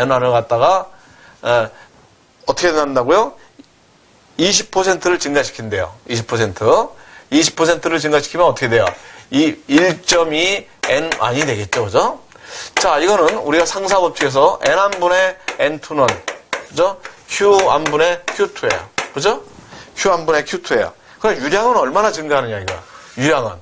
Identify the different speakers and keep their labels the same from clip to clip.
Speaker 1: N1을 갖다가 에, 어떻게 된다고요? 20%를 증가시킨대요. 20%. 20%를 증가시키면 어떻게 돼요? 이 1.2 N1이 되겠죠. 그죠? 자, 이거는 우리가 상사 법칙에서 N1분의 N2는 그죠? Q1분의 Q2예요. 그죠? Q1분의 Q2예요. 그럼 유량은 얼마나 증가하느냐 이거. 유량은.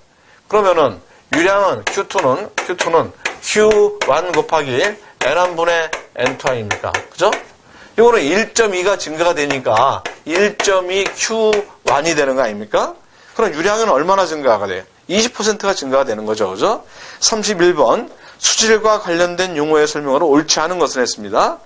Speaker 1: 그러면은 유량은 Q2는 Q2는 Q1 곱하기 N1분의 N2 아닙니까? 그죠? 이거는 1.2가 증가가 되니까 1.2 Q1이 되는 거 아닙니까? 그럼 유량은 얼마나 증가가 돼요? 20%가 증가가 되는 거죠. 그죠? 31번 수질과 관련된 용어의 설명으로 옳지 않은 것을 했습니다.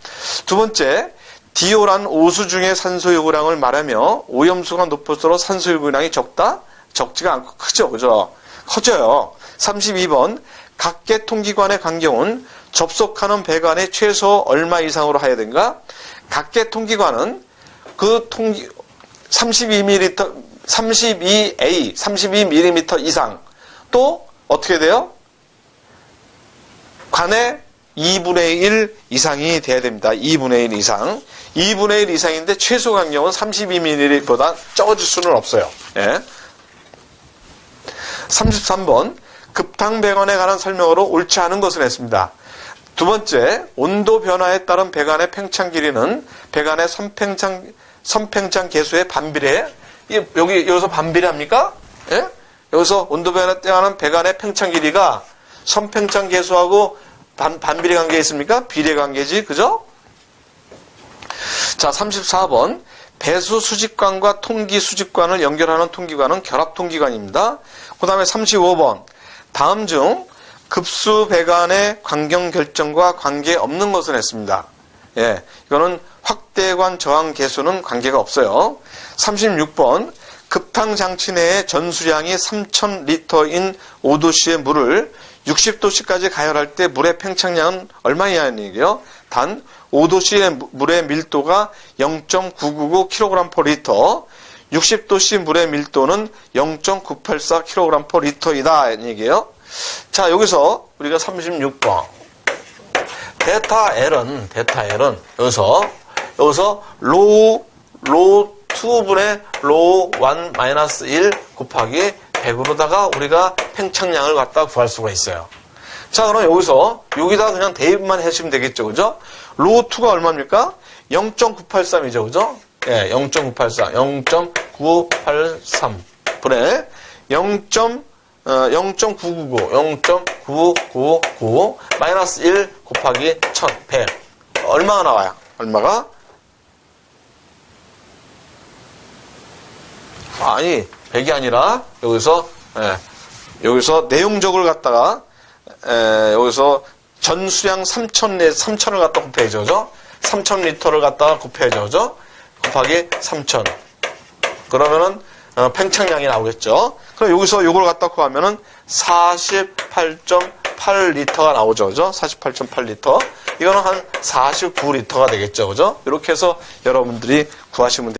Speaker 1: 두 번째, 디오란 오수 중의 산소 요구량을 말하며 오염수가 높을수록 산소 요구량이 적다? 적지가 않고 크죠. 그죠? 커져요. 32번 각계 통기관의 간경은 접속하는 배관의 최소 얼마 이상으로 된가? 각계 통기관은 그 통기 32mm 32A 32mm 이상 또 어떻게 돼요? 관의 2분의 1 이상이 돼야 됩니다. 2분의 1 이상. 2분의 1 이상인데 최소 간격은 32mm보다 적어질 수는 없어요. 예. 33번 급탕 배관에 관한 설명으로 옳지 않은 것을 했습니다. 두 번째, 온도 변화에 따른 배관의 팽창 길이는 배관의 선팽창, 선팽창 개수의 반비례. 이- 여기, 여기서 반비례합니까? 예? 여기서 온도 변화에 따른 배관의 팽창 길이가 선팽창 개수하고 반, 반비례 관계 있습니까? 비례 관계지, 그죠? 자, 34번. 배수 수직관과 통기 수직관을 연결하는 통기관은 결합 통기관입니다. 그 다음에 35번. 다음 중 급수 배관의 관경 결정과 관계 없는 것을 했습니다. 예, 이거는 확대관 저항 개수는 관계가 없어요. 36번. 급탕 장치 내에 전수량이 3,000리터인 5도씨의 물을 60도씨까지 가열할 때 물의 팽창량은 얼마냐는 얘기예요. 단 5도씨의 물의 밀도가 0.999kg/리터, 60도씨 물의 밀도는 0.984kg/리터이다 이 얘기예요. 자 여기서 우리가 36번 데타 L은 데타 L은 여기서 여기서 로우 로우 2분의 로우 1 마이너스 1 곱하기 100으로다가 우리가 팽창량을 갖다 구할 수가 있어요. 자, 그럼 여기서 여기다 그냥 대입만 해주시면 되겠죠. 그죠? 로우 2가 얼마입니까? 0.983이죠. 그죠? 예, 0.983. 0.983. 분의 0. 어, 0.999, 0.999 마이너스 1 곱하기 1000, 100. 얼마가 나와요? 얼마가? 아니, 100이 아니라 여기서 예, 여기서 내용적을 갖다가 에, 여기서 전수량 3천 내 3천을 갖다 곱해야죠. 그죠? 3천 리터를 갖다가 곱해야죠. 그죠? 곱하기 3천. 그러면은 어, 팽창량이 나오겠죠. 그럼 여기서 이걸 갖다 구하면은 48.8리터가 나오죠. 그죠? 48.8리터. 이거는 한 49리터가 되겠죠. 그죠? 이렇게 해서 여러분들이 구하시면 됩니다.